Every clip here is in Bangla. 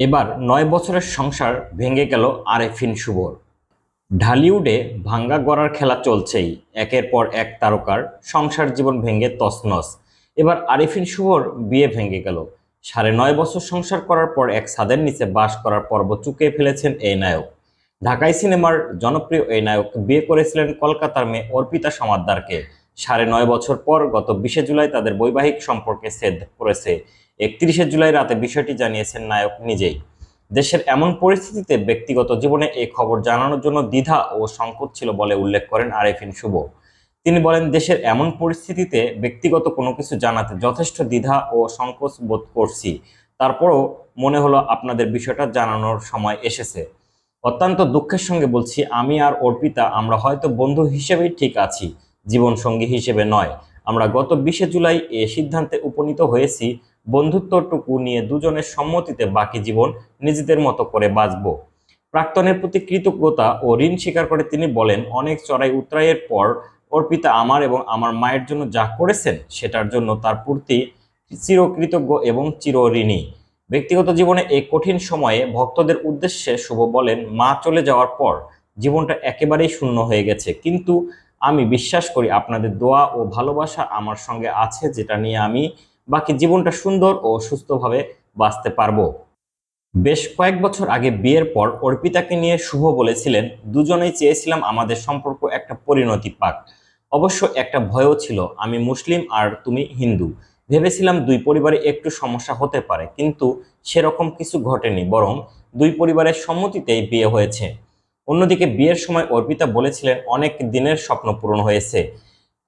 এবার নয় বছরের সংসার ভেঙে গেল আরেফিন শুভর ঢালিউডে ভাঙ্গা গড়ার খেলা চলছেই, একের পর এক তারকার সংসার জীবন ভেঙে তছনছ। এবার আরিফিন শুভর বিয়ে ভেঙে গেল। সাড়ে নয় বছর সংসার করার পর এক ছাদের নিচে বাস করার পর্ব চুকে ফেলেছেন এই নায়ক। ঢাকাই সিনেমার জনপ্রিয় এই নায়ক বিয়ে করেছিলেন কলকাতার মেয়ে অর্পিতা সমাদ্দারকে। সাড়ে নয় বছর পর গত বিশে জুলাই তাদের বৈবাহিক সম্পর্কে ছেদ পড়েছে একত্রিশে জুলাই রাতে বিষয়টি জানিয়েছেন নায়ক নিজেই। দেশের এমন পরিস্থিতিতে ব্যক্তিগত জীবনে এই খবর জানানোর জন্য দ্বিধা ও সংকোচ ছিল বলে উল্লেখ করেন আরেফিন শুভ। তিনি বলেন, দেশের এমন পরিস্থিতিতে ব্যক্তিগত কোনো কিছু জানাতে যথেষ্ট দ্বিধা ও সংকোচ বোধ করছি। তারপরও মনে হলো আপনাদের বিষয়টা জানানোর সময় এসেছে। অত্যন্ত দুঃখের সঙ্গে বলছি, আমি আর অর্পিতা আমরা হয়তো বন্ধু হিসেবেই ঠিক আছি, জীবনসঙ্গী হিসেবে নয়। আমরা গত বিশে জুলাই এ সিদ্ধান্তে উপনীত হয়েছি বন্ধুত্বটুকু নিয়ে দুজনের সম্মতিতে বাকি জীবন নিজেদের মতো করে বাঁচব। প্রাক্তনের প্রতি কৃতজ্ঞতা ও ঋণ স্বীকার করে তিনি বলেন, অনেক চড়াই উতরাইয়ের পর অর্পিতা আমার এবং আমার মায়ের জন্য যা করেছেন সেটার জন্য তার প্রতি চিরকৃতজ্ঞ এবং চিরঋণী ব্যক্তিগত জীবনে এই কঠিন সময়ে ভক্তদের উদ্দেশ্যে শুভ বলেন, মা চলে যাওয়ার পর জীবনটা একেবারেই শূন্য হয়ে গেছে। কিন্তু আমি বিশ্বাস করি আপনাদের দোয়া ও ভালোবাসা আমার সঙ্গে আছে, যেটা নিয়ে আমি বাকি জীবনটা সুন্দর ও সুস্থভাবে বাঁচতে পারব। বেশ কয়েক বছর আগে বিয়ের পর অর্পিতাকে নিয়ে শুভ বলেছিলেন, দুজনেই চেয়েছিলাম আমাদের সম্পর্ক একটা পরিণতি পাক। অবশ্য একটা ভয়ও ছিল, আমি মুসলিম আর তুমি হিন্দু। ভেবেছিলাম দুই পরিবারে একটু সমস্যা হতে পারে, কিন্তু সেরকম কিছু ঘটেনি, বরং দুই পরিবারের সম্মতিতেই বিয়ে হয়েছে। অন্যদিকে বিয়ের সময় অর্পিতা বলেছিলেন, অনেক দিনের স্বপ্ন পূরণ হয়েছে।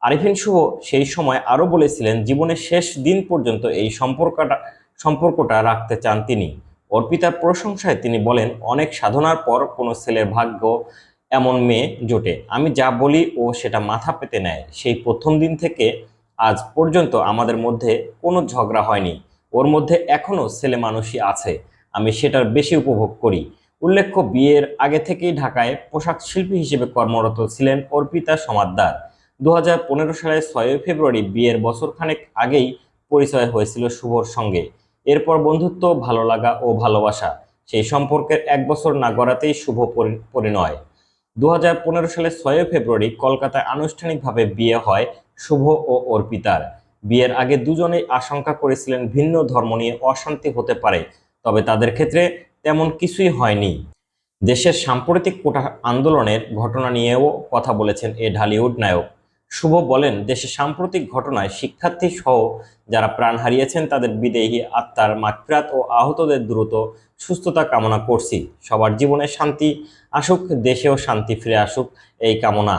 আরিফিন শুভ সেই সময় আরও বলেছিলেন, জীবনের শেষ দিন পর্যন্ত এই সম্পর্কটা সম্পর্কটা রাখতে চান তিনি। অর্পিতার প্রশংসায় তিনি বলেন, অনেক সাধনার পর কোনো ছেলের ভাগ্য এমন মেয়ে জোটে। আমি যা বলি ও সেটা মাথা পেতে নেয়। সেই প্রথম দিন থেকে আজ পর্যন্ত আমাদের মধ্যে কোনো ঝগড়া হয়নি। ওর মধ্যে এখনও ছেলে মানুষই আছে। আমি সেটার বেশি উপভোগ করি। উল্লেখ্য, বিয়ের আগে থেকেই ঢাকায় পোশাক শিল্পী হিসেবে কর্মরত ছিলেন অর্পিতা সমাদ্দার। দু হাজার পনেরো সালের ছয়ই ফেব্রুয়ারি বিয়ের বছরখানেক আগেই পরিচয় হয়েছিল শুভর সঙ্গে। এরপর বন্ধুত্ব ভালো লাগা ও ভালোবাসা, সেই সম্পর্কের এক বছর না গড়াতেই শুভ পরি- পরিণয়। দু হাজার সালের ছয়ই ফেব্রুয়ারি কলকাতায় আনুষ্ঠানিকভাবে বিয়ে হয় শুভ ও অর্পিতার। বিয়ের আগে দুজনেই আশঙ্কা করেছিলেন ভিন্ন ধর্ম নিয়ে অশান্তি হতে পারে, তবে তাদের ক্ষেত্রে তেমন কিছুই হয়নি। দেশের সাম্প্রতিক কোটা আন্দোলনের ঘটনা নিয়েও কথা বলেছেন এ ঢালিউড নায়ক। শুভ বলেন দেশের সাম্প্রতিক ঘটনায় শিক্ষার্থী সহ যারা প্রাণ হারিয়েছেন, তাদের বিদেহী আত্মার মাকফিরাত ও আহতদের দ্রুত সুস্থতা কামনা করছি। সবার জীবনে শান্তি আসুক, দেশেও শান্তি ফিরে আসুক, এই কামনা।